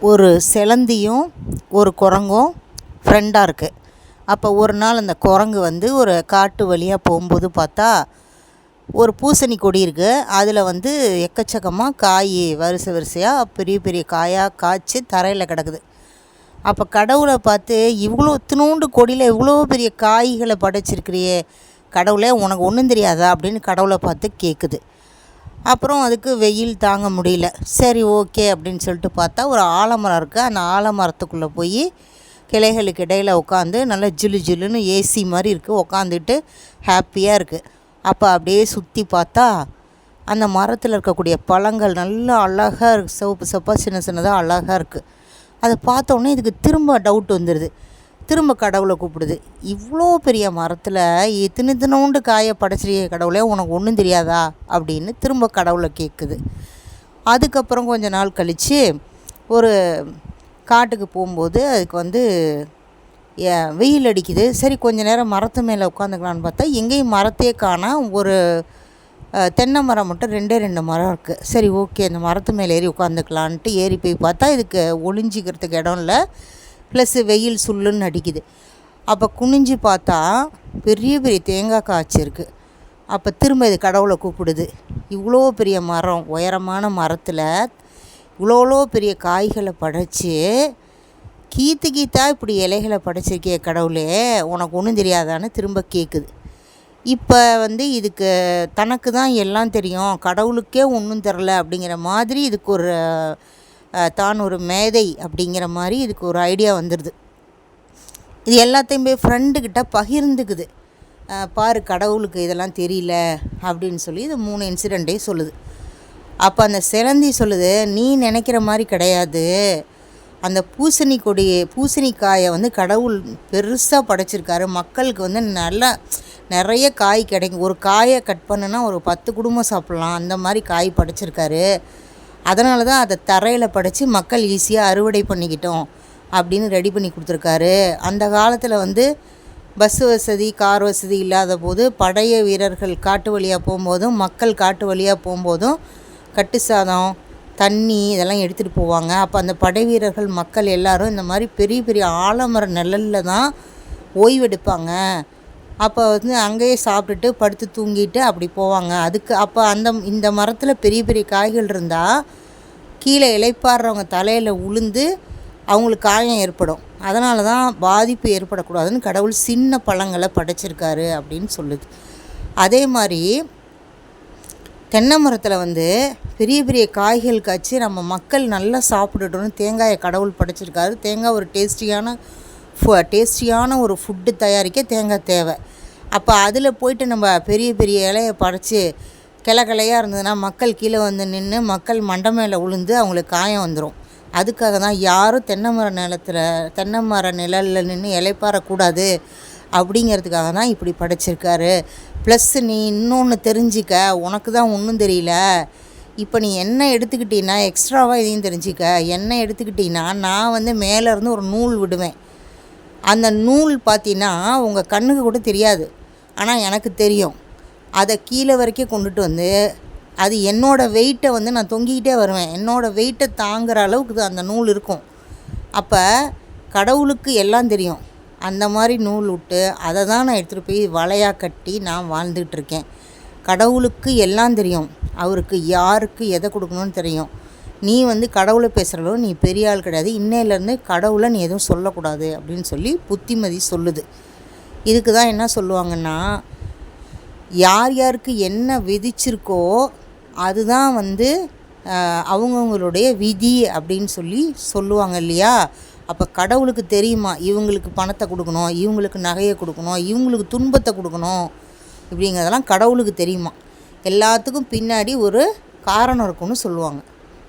ஒரு செலந்தியும் ஒரு குரங்கும் ஃப்ரெண்டாக இருக்குது அப்போ ஒரு நாள் அந்த குரங்கு வந்து ஒரு காட்டு வழியாக போகும்போது பார்த்தா ஒரு பூசணி கொடி இருக்குது அதில் வந்து எக்கச்சக்கமாக காய் வரிசை வரிசையாக பெரிய பெரிய காயாக காய்ச்சி தரையில் கிடக்குது. அப்போ கடவுளை பார்த்து இவ்வளோ இத்தினூண்டு கொடியில் இவ்வளோ பெரிய காய்களை படைச்சிருக்கிறியே கடவுளே உனக்கு ஒன்றும் தெரியாதா? அப்படின்னு கடவுளை பார்த்து கேட்குது அப்புறம் அதுக்கு வெயில் தாங்க முடியல. சரி ஓகே அப்படின்னு சொல்லிட்டு பார்த்தா ஒரு ஆலமரம் இருக்குது அந்த ஆலமரத்துக்குள்ளே போய் கிளைகளுக்கு இடையில் உட்காந்து நல்லா ஜிலு ஜிலுன்னு ஏசி மாதிரி இருக்குது உட்காந்துட்டு ஹாப்பியாக இருக்குது அப்போ அப்படியே சுற்றி பார்த்தா அந்த மரத்தில் இருக்கக்கூடிய பழங்கள் நல்லா அழகாக இருக்குது சிவப்பு சிவப்பாக சின்ன சின்னதாக அழகாக இருக்குது அதை பார்த்தோன்னே இதுக்கு திரும்ப டவுட் வந்துடுது திரும்ப கடவுளை கூப்பிடுது. இவ்வளோ பெரிய மரத்தில் இத்தினு தினோண்டு காயை படைச்சிருக்க கடவுளே உனக்கு ஒன்றும் தெரியாதா? அப்படின்னு திரும்ப கடவுளை கேட்குது அதுக்கப்புறம் கொஞ்ச நாள் கழித்து ஒரு காட்டுக்கு போகும்போது அதுக்கு வந்து வெயில் அடிக்குது. சரி கொஞ்ச நேரம் மரத்து மேலே உட்காந்துக்கலான்னு பார்த்தா எங்கேயும் மரத்தையே காணா ஒரு தென்னை மரம் மட்டும் ரெண்டே ரெண்டு மரம் இருக்குது சரி ஓகே அந்த மரத்து மேலே ஏறி உட்காந்துக்கலான்ட்டு ஏறி போய் பார்த்தா இதுக்கு ஒளிஞ்சிக்கிறதுக்கு இடம் இல்லை. ப்ளஸ்ஸு வெயில் சுல்லுன்னு அடிக்குது. அப்போ குனிஞ்சு பார்த்தா பெரிய பெரிய தேங்காய் காய்ச்சிருக்கு அப்போ திரும்ப இது கடவுளை கூப்பிடுது. இவ்வளோ பெரிய மரம் உயரமான மரத்தில் இவ்வளோ பெரிய காய்களை படைச்சி கீத்து கீத்தா இப்படி இலைகளை படைச்சிருக்கே கடவுளே உனக்கு ஒன்றும் தெரியாதான்னு திரும்ப கேட்குது இப்போ வந்து இதுக்கு தனக்கு தான் எல்லாம் தெரியும். கடவுளுக்கே ஒன்றும் தெரில அப்படிங்கிற மாதிரி இதுக்கு ஒரு தான் ஒரு மேதை அப்படிங்கிற மாதிரி இதுக்கு ஒரு ஐடியா வந்துடுது இது எல்லாத்தையும் போய் ஃப்ரெண்டுக்கிட்ட பகிர்ந்துக்குது. பாரு கடவுளுக்கு இதெல்லாம் தெரியல அப்படின்னு சொல்லி இது மூணு இன்சிடெண்ட்டே சொல்லுது. அப்போ அந்த சிலந்தி சொல்லுது நீ நினைக்கிற மாதிரி கிடையாது. அந்த பூசணி கொடி பூசணிக்காயை வந்து கடவுள் பெருசாக படைச்சிருக்காரு. மக்களுக்கு வந்து நல்லா நிறைய காய் கிடைக்கும். ஒரு காயை கட் பண்ணுன்னா ஒரு பத்து குடும்பம் சாப்பிட்லாம். அந்த மாதிரி காய் படைச்சிருக்காரு. அதனால தான் அதை தரையில் படைத்து மக்கள் ஈஸியாக அறுவடை பண்ணிக்கிட்டோம் அப்படின்னு ரெடி பண்ணி கொடுத்துருக்காரு. அந்த காலத்தில் வந்து பஸ் வசதி கார் வசதி இல்லாத போது படைய வீரர்கள் காட்டு வழியாக போகும்போதும் மக்கள் காட்டு வழியாக போகும்போதும் கட்டு சாதம் தண்ணி இதெல்லாம் எடுத்துகிட்டு போவாங்க. அப்போ அந்த படை வீரர்கள் மக்கள் எல்லோரும் இந்த மாதிரி பெரிய பெரிய ஆலமர நிழலில் தான் ஓய்வெடுப்பாங்க. அப்போ வந்து அங்கேயே சாப்பிட்டுட்டு படுத்து தூங்கிட்டு அப்படி போவாங்க. அதுக்கு அப்போ அந்த இந்த மரத்தில் பெரிய பெரிய காய்கள் இருந்தால் கீழே இலைப்பாடுறவங்க தலையில் உளுந்து அவங்களுக்கு காயம் ஏற்படும். அதனால தான் பாதிப்பு ஏற்படக்கூடாதுன்னு கடவுள் சின்ன பழங்களை படைச்சிருக்காரு அப்படின்னு சொல்லுது. அதே மாதிரி தென்னை மரத்தில் வந்து பெரிய பெரிய காய்கள் காய்ச்சி நம்ம மக்கள் நல்லா சாப்பிட்டுட்டோன்னு தேங்காயை கடவுள் படைச்சிருக்காரு. தேங்காய் ஒரு டேஸ்டியான டேஸ்டியான ஒரு ஃபுட்டு தயாரிக்க தேங்காய் தேவை. அப்போ அதில் போயிட்டு நம்ம பெரிய பெரிய இலையை படைச்சி கிளை கிளையாக இருந்ததுன்னா மக்கள் கீழே வந்து நின்று மக்கள் மண்டை மேலே உளுந்து அவங்களுக்கு காயம் வந்துடும் அதுக்காக தான் யாரும் தென்னை மர நிலத்தில் தென்னை மர நிழலில் நின்று இலைப்பாறக்கூடாது அப்படிங்கிறதுக்காக தான் இப்படி படைச்சிருக்காரு. ப்ளஸ் நீ இன்னொன்று தெரிஞ்சிக்க உனக்கு தான் ஒன்றும் தெரியல. இப்போ நீ என்ன எடுத்துக்கிட்டீங்கன்னா எக்ஸ்ட்ராவாக இதையும் தெரிஞ்சிக்க. என்ன எடுத்துக்கிட்டீங்கன்னா நான் வந்து மேலேருந்து ஒரு நூல் விடுவேன். அந்த நூல் பார்த்தீங்கன்னா உங்கள் கண்ணுக்கு கூட தெரியாது. ஆனால் எனக்கு தெரியும். அதை கீழே வரைக்கும் கொண்டுட்டு வந்து அது என்னோடய வெயிட்டை வந்து நான் தொங்கிக்கிட்டே வருவேன். என்னோடய வெயிட்டை தாங்குகிற அளவுக்கு அந்த நூல் இருக்கும். அப்போ கடவுளுக்கு எல்லாம் தெரியும். அந்த மாதிரி நூல் விட்டு அதை தான் நான் எடுத்துகிட்டு போய் வலையாக கட்டி நான் வாழ்ந்துக்கிட்டு இருக்கேன். கடவுளுக்கு எல்லாம் தெரியும். அவருக்கு யாருக்கு எதை கொடுக்கணும்னு தெரியும். நீ வந்து கடவுளை பேசுகிறளோ நீ பெரிய ஆள் கிடையாது. இன்னையிலேருந்து கடவுளை நீ எதுவும் சொல்லக்கூடாது அப்படின்னு சொல்லி புத்திமதி சொல்லுது. இதுக்கு தான் என்ன சொல்லுவாங்கன்னா யார் யாருக்கு என்ன விதிச்சிருக்கோ அதுதான் வந்து அவங்கவுங்களுடைய விதி அப்படின்னு சொல்லி சொல்லுவாங்க இல்லையா? அப்போ கடவுளுக்கு தெரியுமா? இவங்களுக்கு பணத்தை கொடுக்கணும் இவங்களுக்கு நகையை கொடுக்கணும் இவங்களுக்கு துன்பத்தை கொடுக்கணும் இப்படிங்கிறதெல்லாம் கடவுளுக்கு தெரியுமா? எல்லாத்துக்கும் பின்னாடி ஒரு காரணம் இருக்குன்னு சொல்லுவாங்க.